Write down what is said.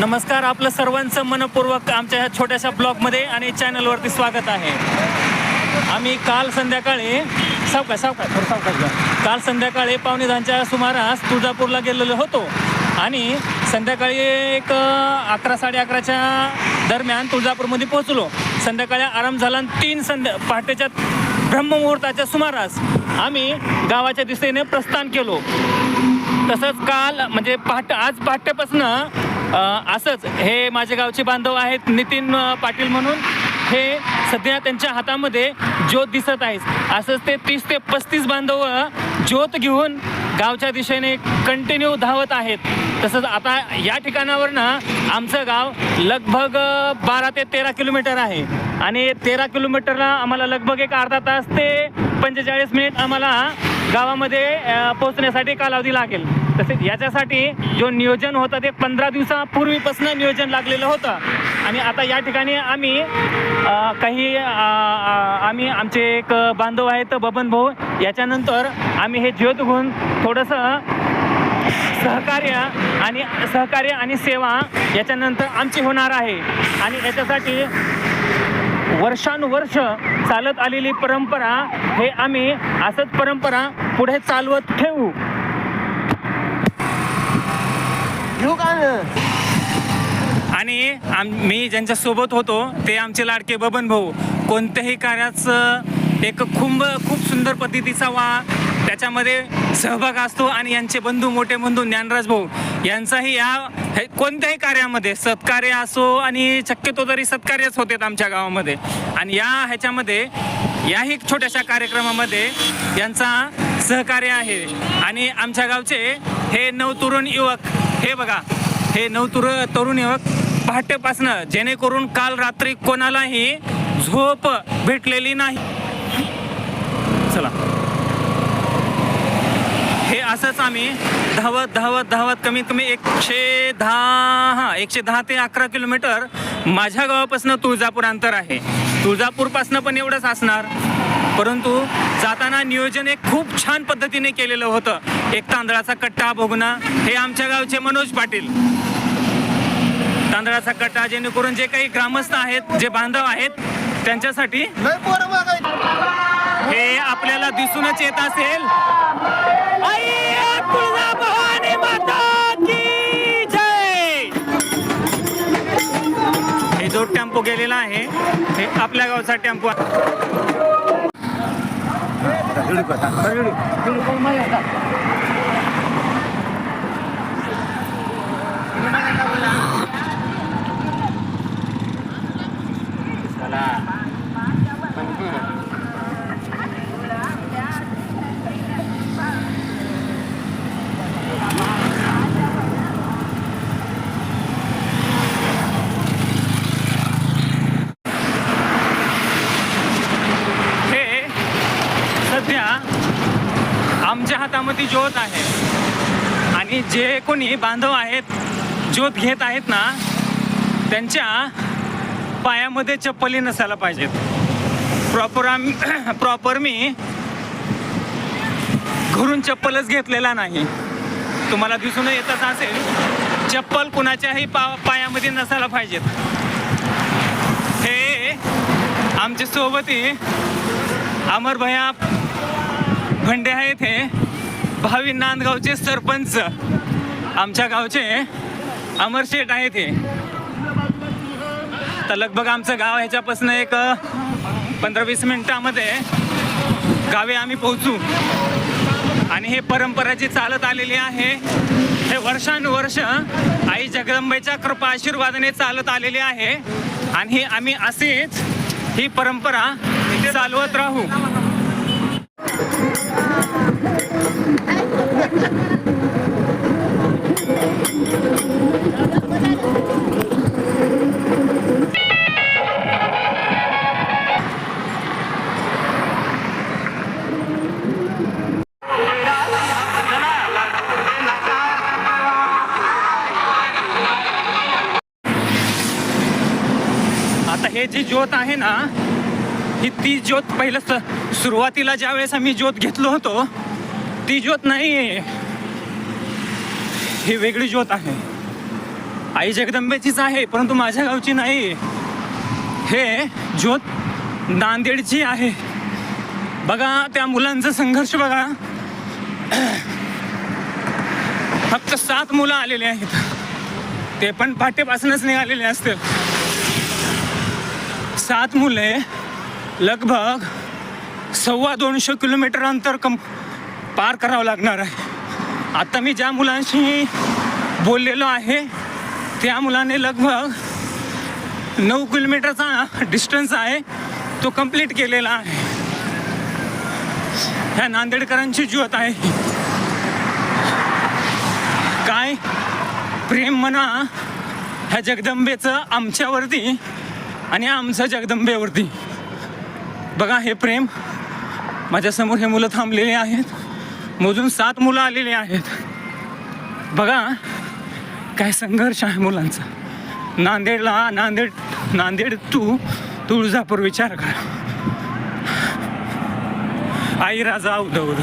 नमस्कार आपलं सर्वांचं मनपूर्वक आमच्या ह्या छोट्याशा ब्लॉगमध्ये आणि चॅनलवरती स्वागत आहे. आम्ही काल संध्याकाळी सावकाश सावकाश थोडं सावकाश काल संध्याकाळी पावणेधानच्या सुमारास तुळजापूरला गेलेलो होतो आणि संध्याकाळी एक अकरा साडे अकराच्या दरम्यान तुळजापूरमध्ये पोहोचलो. संध्याकाळी आराम झाला आणि तीन संध्या पहाटेच्या ब्रह्ममुहूर्ताच्या सुमारास आम्ही गावाच्या दिशेने प्रस्थान केलो. तसंच काल म्हणजे पहाटे आज पहाटेपासनं असंच हे माझे गावचे बांधव आहेत नितीन पाटील म्हणून. हे सध्या त्यांच्या हातामध्ये ज्योत दिसत आहे असंच ते तीस ते पस्तीस बांधव ज्योत घेऊन गावच्या दिशेने कंटिन्यू धावत आहेत. तसंच आता या ठिकाणावर ना आमचं गाव लगभग बारा ते तेरा किलोमीटर आहे. आणि तेरा किलोमीटरला आम्हाला लगभग एक अर्धा तास ते पंचेचाळीस मिनिट आम्हाला गावामध्ये पोहोचण्यासाठी कालावधी लागेल. तसेच याच्यासाठी जो नियोजन होतं ते पंधरा दिवसापूर्वीपासून नियोजन लागलेलं होतं. आणि आता या ठिकाणी आम्ही काही आम्ही आमचे एक बांधव आहेत बबन भाऊ याच्यानंतर आम्ही हे ज्योत घेऊन थोडंसं सहकार्य आणि सहकार्य आणि सेवा याच्यानंतर आमची होणार आहे. आणि याच्यासाठी वर्षानुवर्ष चालत आलेली परंपरा हे आम्ही असंच परंपरा पुढे चालवत ठेवू? आणि आम मी ज्यांच्या सोबत होतो ते आमचे लाडके बबन भाऊ. कोणत्याही कार्याचं एक खुंब खूप सुंदर पद्धतीचा वा त्याच्यामध्ये सहभाग असतो. आणि यांचे बंधू मोठे बंधू ज्ञानराज भाऊ यांचाही या हे कोणत्याही कार्यामध्ये सत्कार्य असो आणि शक्यतो तरी सत्कार्यच होते आमच्या गावामध्ये. आणि या ह्याच्यामध्ये याही छोट्याशा कार्यक्रमामध्ये यांचा सहकार्य आहे. आणि आमच्या गावचे हे नवतरुण युवक हे बघा हे नवतुर तरुण युवक पहाटेपासनं जेणेकरून काल रात्री कोणालाही झोप भेटलेली नाही. चला. हे असंच आम्ही धावत धावत धावत कमीत कमी एकशे दहा हां एकशे दहा ते अकरा किलोमीटर माझ्या गावापासून तुळजापूर अंतर आहे. तुळजापूरपासनं पण एवढंच असणार. परंतु जाताना नियोजन एक खूप छान पद्धतीने केलेलं होतं. एक तांदळाचा कट्टा भोगणं हे आमच्या गावचे मनोज पाटील. तांदळाचा कट्टा जेणेकरून जे काही ग्रामस्थ आहेत जे बांधव आहेत त्यांच्यासाठी. हे आपल्याला दिसूनच येत असेल. टेम्पो गेलेला आहे हे आपल्या गावचा टेम्पो आहे. हे सध्या आमच्या होत आहे. आणि जे कोणी बांधव आहेत ज्योत घेत आहेत ना त्यांच्या पायामध्ये चप्पली नसायला पाहिजेत. प्रॉपर आम प्रॉपर मी घरून चप्पलच घेतलेला नाही. तुम्हाला दिसून येतच असेल चप्पल कुणाच्याही पा पायामध्ये नसायला पाहिजेत. हे आमच्या सोबती अमर भैया भंडे आहेत हे. भावी नांदगावचे सरपंच. आमच्या गावचे अमर शेठ आहेत हे. तर लगभग आमचं गाव ह्याच्यापासून एक पंधरा वीस मिनिटामध्ये गावी आम्ही पोहोचू. आणि हे परंपरा जी चालत आलेली आहे हे वर्षानुवर्ष आई जगदंबेच्या कृपा आशीर्वादाने चालत आलेली आहे. आणि ही आम्ही असेच ही परंपरा चालवत राहू. आता हे जी ज्योत आहे ना ही ती ज्योत पहिलं सुरुवातीला ज्या वेळेस आम्ही ज्योत घेतलो होतो ती ज्योत नाही ही वेगळी ज्योत आहे. आई जगदंबेचीच आहे परंतु माझ्या गावची नाही. हे ज्योत नांदेडची आहे. बघा त्या मुलांचा संघर्ष बघा. फक्त सात मुलं आलेले आहेत. ते पण पाठ्यपासूनच निघालेले असतील. सात मुले लगभग सव्वा दोनशे किलोमीटर अंतर कम पार करावं लागणार आहे. आता मी ज्या मुलांशी बोललेलो आहे त्या मुलाने लगभग नऊ किलोमीटरचा डिस्टन्स आहे तो कंप्लीट केलेला आहे. ह्या नांदेडकरांची ज्योत आहे. काय प्रेम म्हणा ह्या जगदंबेचं आमच्यावरती आणि आमचं जगदंबेवरती. बघा हे प्रेम माझ्यासमोर हे मुलं थांबलेले आहेत. मोजून सात मुलं आलेली आहेत. बघा काय संघर्ष आहे मुलांचा. नांदेडला नांदेड नांदेड तू तुळजापूर विचार कर. आई राजा उदवड